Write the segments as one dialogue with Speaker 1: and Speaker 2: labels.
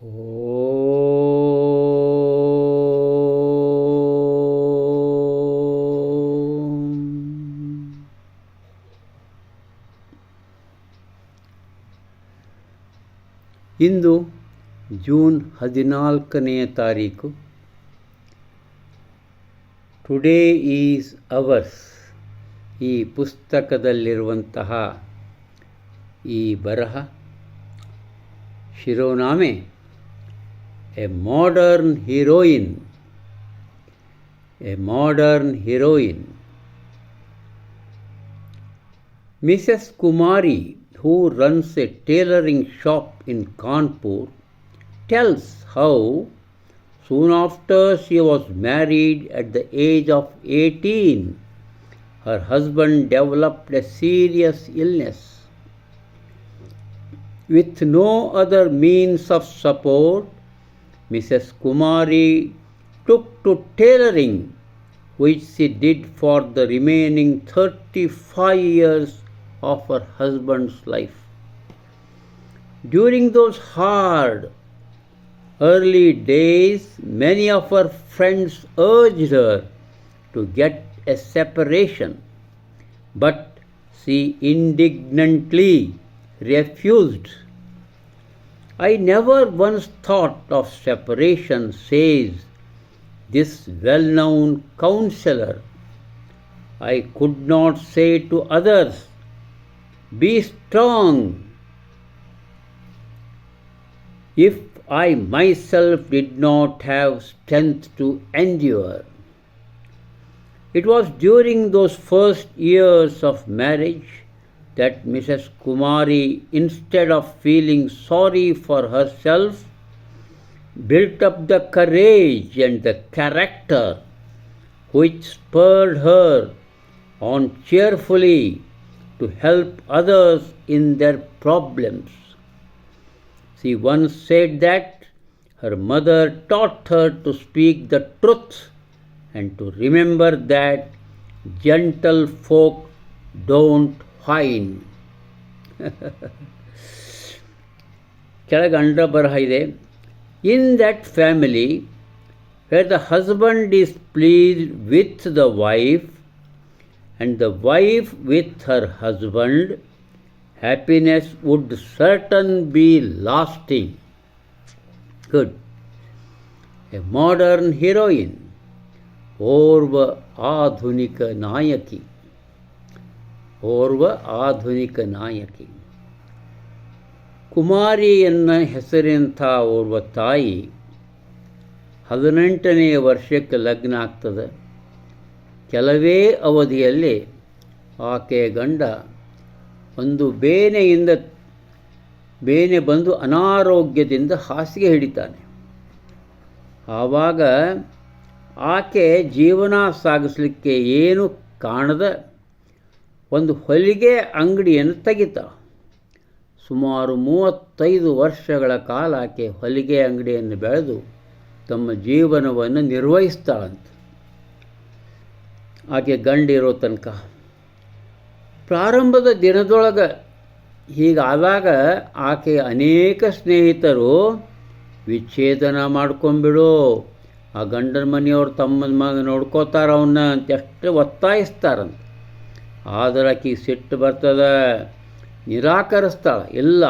Speaker 1: ಇಂದು June ಹದಿನಾಲ್ಕನೆಯ ತಾರೀಕು. Today is ours ಈ ಪುಸ್ತಕದಲ್ಲಿರುವಂತಹ ಈ ಬರಹ ಶಿರೋನಾಮೆ a modern heroine, a modern heroine. Mrs. Kumari, who runs a tailoring shop in Kanpur, tells how soon after she was married at the age of 18, her husband developed a serious illness. With no other means of support, Mrs. Kumari took to tailoring, which she did for the remaining 35 years of her husband's life. During those hard early days, many of her friends urged her to get a separation, but she indignantly refused. I never once thought of separation, says this well known counselor. I could not say to others, Be strong, if I myself did not have strength to endure. It was during those first years of marriage that Mrs. Kumari, instead of feeling sorry for herself, built up the courage and the character which spurred her on cheerfully to help others in their problems. She once said that her mother taught her to speak the truth and to remember that gentle folk don't whine. ಕೆಳಗೆ ಅಂಡ ಬರಹ ಇದೆ in that family where the husband is pleased with the wife and the wife with her husband, happiness would certain be lasting. Good. A modern heroine, ಓರ್ವ ಆಧುನಿಕ ನಾಯಕಿ ಓರ್ವ ಆಧುನಿಕ ನಾಯಕಿ. ಕುಮಾರಿಯನ್ನ ಹೆಸರಿನಂಥ ಓರ್ವ ತಾಯಿ ಹದಿನೆಂಟನೆಯ ವರ್ಷಕ್ಕೆ ಲಗ್ನ ಆಗ್ತದೆ. ಕೆಲವೇ ಅವಧಿಯಲ್ಲಿ ಆಕೆಯ ಗಂಡ ಒಂದು ಬೇನೆಯಿಂದ, ಬೇನೆ ಬಂದು ಅನಾರೋಗ್ಯದಿಂದ ಹಾಸಿಗೆ ಹಿಡಿತಾನೆ. ಆವಾಗ ಆಕೆ ಜೀವನ ಸಾಗಿಸಲಿಕ್ಕೆ ಏನು ಕಾಣದ? ಒಂದು ಹೊಲಿಗೆ ಅಂಗಡಿಯನ್ನು ತೆಗಿತ. ಸುಮಾರು ಮೂವತ್ತೈದು ವರ್ಷಗಳ ಕಾಲ ಆಕೆ ಹೊಲಿಗೆ ಅಂಗಡಿಯನ್ನು ಬೆಳೆದು ತಮ್ಮ ಜೀವನವನ್ನು ನಿರ್ವಹಿಸ್ತಾಳಂತೆ. ಆಕೆ ಗಂಡಿರೋ ತನಕ. ಪ್ರಾರಂಭದ ದಿನದೊಳಗೆ ಹೀಗಾದಾಗ ಆಕೆ ಅನೇಕ ಸ್ನೇಹಿತರು, ವಿಚ್ಛೇದನ ಮಾಡ್ಕೊಂಬಿಡು, ಆ ಗಂಡನ ಮನೆಯವ್ರು ತಮ್ಮ ಮಗ ನೋಡ್ಕೋತಾರ ಅವನ್ನ ಅಂತ ಎಷ್ಟು ಒತ್ತಾಯಿಸ್ತಾರಂತ. ಆದರೆ ಆಕೆ ಸಿಟ್ಟು ಬರ್ತದೆ. ನಿರಾಕರಿಸ್ತಾಳೆ. ಇಲ್ಲ,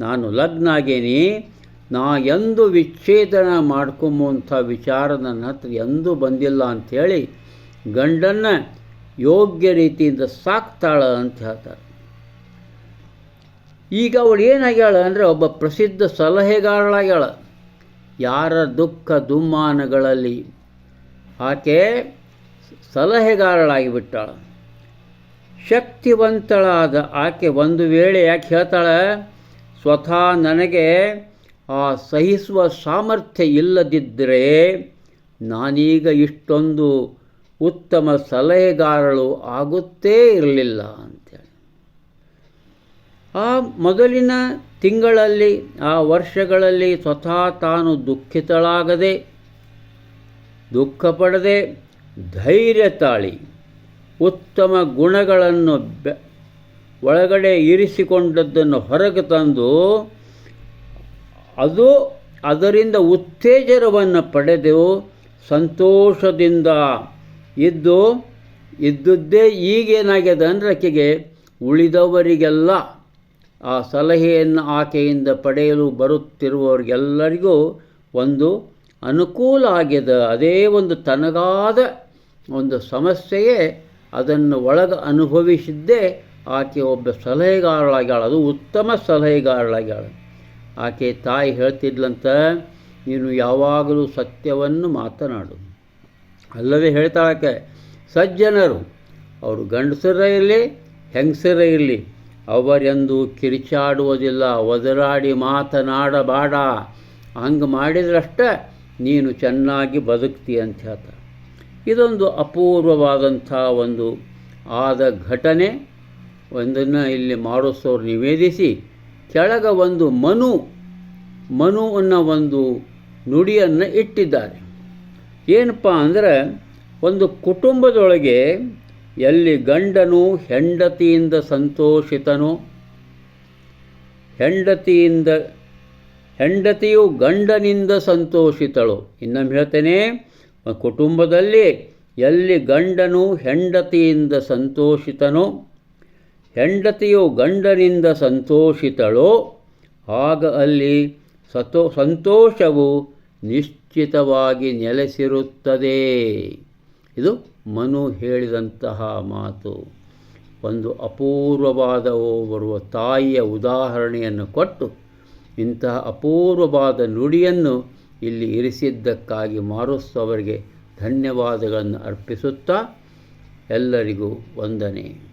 Speaker 1: ನಾನು ಲಗ್ನ ಆಗೇನಿ ನಾ ಎಂದು ವಿಚ್ಛೇದನ ಮಾಡ್ಕೊಂಬಂಥ ವಿಚಾರ ನನ್ನ ಹತ್ರ ಎಂದೂ ಬಂದಿಲ್ಲ ಅಂಥೇಳಿ ಗಂಡನ್ನು ಯೋಗ್ಯ ರೀತಿಯಿಂದ ಸಾಕ್ತಾಳ ಅಂತ ಹೇಳ್ತಾರೆ. ಈಗ ಅವಳು ಏನಾಗ್ಯಾಳ ಅಂದರೆ ಒಬ್ಬ ಪ್ರಸಿದ್ಧ ಸಲಹೆಗಾರಳಾಗ್ಯಾಳ. ಯಾರ ದುಃಖ ದುಮ್ಮಾನಗಳಲ್ಲಿ ಆಕೆ ಸಲಹೆಗಾರಳಾಗಿ ಬಿಟ್ಟಾಳ ಶಕ್ತಿವಂತಳಾದ ಆಕೆ ಒಂದು ವೇಳೆ ಯಾಕೆ ಹೇಳ್ತಾಳೆ? ಸ್ವತಃ ನನಗೆ ಆ ಸಹಿಸುವ ಸಾಮರ್ಥ್ಯ ಇಲ್ಲದಿದ್ದರೆ ನಾನೀಗ ಇಷ್ಟೊಂದು ಉತ್ತಮ ಸಲಹೆಗಾರಳು ಆಗುತ್ತೇ ಇರಲಿಲ್ಲ ಅಂತೇಳಿ. ಆ ಮೊದಲಿನ ತಿಂಗಳಲ್ಲಿ, ಆ ವರ್ಷಗಳಲ್ಲಿ ಸ್ವತಃ ತಾನು ದುಃಖಿತಳಾಗದೆ ದುಃಖ ಪಡದೆ ಧೈರ್ಯ ತಾಳಿ ಉತ್ತಮ ಗುಣಗಳನ್ನು ಬೆ, ಒಳಗಡೆ ಇರಿಸಿಕೊಂಡದ್ದನ್ನು ಹೊರಗೆ ತಂದು ಅದು ಅದರಿಂದ ಉತ್ತೇಜನವನ್ನು ಪಡೆದು ಸಂತೋಷದಿಂದ ಇದ್ದು, ಇದ್ದದ್ದೇ ಈಗೇನಾಗಿದೆ ಅಂದರೆ ಆಕೆಗೆ ಉಳಿದವರಿಗೆಲ್ಲ ಆ ಸಲಹೆಯನ್ನು ಆಕೆಯಿಂದ ಪಡೆಯಲು ಬರುತ್ತಿರುವವರಿಗೆಲ್ಲರಿಗೂ ಒಂದು ಅನುಕೂಲ ಆಗಿದೆ ಅದೇ ಒಂದು ತನಗಾದ ಒಂದು ಸಮಸ್ಯೆಯೇ ಅದನ್ನು ಒಳಗೆ ಅನುಭವಿಸಿದ್ದೇ ಆಕೆ ಒಬ್ಬ ಸಲಹೆಗಾರಳಾಗ್ಯಾಳ ಅದು ಉತ್ತಮ ಸಲಹೆಗಾರಳಾಗ್ಯಾಳ. ಆಕೆ ತಾಯಿ ಹೇಳ್ತಿದ್ಲಂತ, ನೀನು ಯಾವಾಗಲೂ ಸತ್ಯವನ್ನು ಮಾತನಾಡು. ಅಲ್ಲವೇ ಹೇಳ್ತಾಳಕ್ಕೆ ಸಜ್ಜನರು, ಅವರು ಗಂಡಸರೇ ಇರಲಿ, ಹೆಂಗಸರೇ ಇರಲಿ, ಅವರೆಂದು ಕಿರಿಚಾಡುವುದಿಲ್ಲ, ಒದರಾಡಿ ಮಾತನಾಡಬೇಡ. ಹಂಗೆ ಮಾಡಿದ್ರಷ್ಟೇ ನೀನು ಚೆನ್ನಾಗಿ ಬದುಕ್ತಿ ಅಂತ ಹೇಳ್ತಾರೆ ಇದೊಂದು ಅಪೂರ್ವವಾದಂಥ ಒಂದು ಆದ ಘಟನೆ. ಒಂದನ್ನು ಇಲ್ಲಿ ಮಾಡಿಸೋರು ನಿವೇದಿಸಿ, ಕೆಳಗ ಒಂದು ಮನು ಮನು ಅನ್ನೋ ಒಂದು ನುಡಿಯನ್ನು ಇಟ್ಟಿದ್ದಾರೆ. ಏನಪ್ಪ ಅಂದರೆ, ಒಂದು ಕುಟುಂಬದೊಳಗೆ ಎಲ್ಲಿ ಗಂಡನು ಹೆಂಡತಿಯಿಂದ ಸಂತೋಷಿತನೋ, ಹೆಂಡತಿಯಿಂದ, ಹೆಂಡತಿಯು ಗಂಡನಿಂದ ಸಂತೋಷಿತಳು, ಇನ್ನೊಮ್ಮೆ ಹೇಳ್ತೇನೆ ಕುಟುಂಬದಲ್ಲಿ ಎಲ್ಲಿ ಗಂಡನು ಹೆಂಡತಿಯಿಂದ ಸಂತೋಷಿತನೋ, ಹೆಂಡತಿಯು ಗಂಡನಿಂದ ಸಂತೋಷಿತಳೋ, ಆಗ ಅಲ್ಲಿ ಸತೋ, ಸಂತೋಷವು ನಿಶ್ಚಿತವಾಗಿ ನೆಲೆಸಿರುತ್ತದೆ. ಇದು ಮನು ಹೇಳಿದಂತಹ ಮಾತು. ಒಂದು ಅಪೂರ್ವವಾದ ಬರುವ ತಾಯಿಯ ಉದಾಹರಣೆಯನ್ನು ಕೊಟ್ಟು ಇಂತಹ ಅಪೂರ್ವವಾದ ನುಡಿಯನ್ನು ಇಲ್ಲಿ ಇರಿಸಿದ್ದಕ್ಕಾಗಿ ಮಾರುಸ್ ಅವರಿಗೆ ಧನ್ಯವಾದಗಳನ್ನು ಅರ್ಪಿಸುತ್ತಾ ಎಲ್ಲರಿಗೂ ವಂದನೆ.